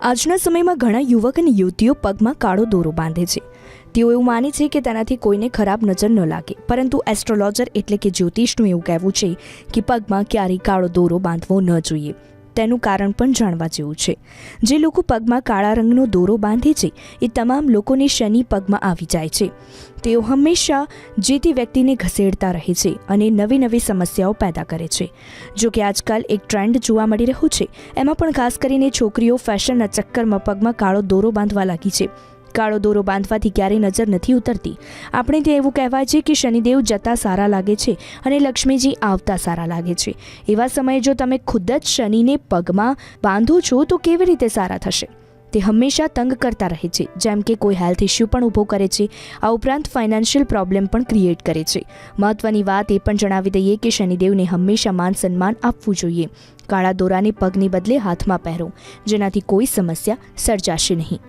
આજના સમયમાં ઘણા યુવક અને યુવતીઓ પગમાં કાળો દોરો બાંધે છે. તેઓ એવું માને છે કે તેનાથી કોઈને ખરાબ નજર ન લાગે. પરંતુ એસ્ટ્રોલોજર એટલે કે જ્યોતિષનું એવું કહેવું છે કે પગમાં ક્યારેય કાળો દોરો બાંધવો ન જોઈએ. તેનું કારણ પણ જાણવા જેવું છે. જે લોકો પગમાં કાળા રંગનો દોરો બાંધે છે, એ તમામ લોકોને શનિ પગમાં આવી જાય છે. તેઓ હંમેશા જે તે વ્યક્તિને ઘસેડતા રહે છે અને નવી નવી સમસ્યાઓ પેદા કરે છે. જો કે આજકાલ એક ટ્રેન્ડ જોવા મળી રહ્યો છે, એમાં પણ ખાસ કરીને છોકરીઓ ફેશનના ચક્કરમાં પગમાં કાળો દોરો બાંધવા લાગી છે. કાળો દોરો બાંધવાથી ક્યારેય નજર નથી ઉતરતી. આપણે ત્યાં એવું કહેવાય છે કે શનિદેવ જતા સારા લાગે છે અને લક્ષ્મીજી આવતા સારા લાગે છે. એવા સમયે જો તમે ખુદ જ શનિને પગમાં બાંધો છો, તો કેવી રીતે સારા થશે? તે હંમેશા તંગ કરતા રહે છે, જેમ કે કોઈ હેલ્થ ઇશ્યુ પણ ઊભો કરે છે, આ ઉપરાંત ફાઇનાન્શિયલ પ્રોબ્લેમ પણ ક્રિએટ કરે છે. મહત્વની વાત એ પણ જણાવી દઈએ કે શનિદેવને હંમેશા માન સન્માન આપવું જોઈએ. કાળા દોરાને પગની બદલે હાથમાં પહેરો, જેનાથી કોઈ સમસ્યા સર્જાશે નહીં.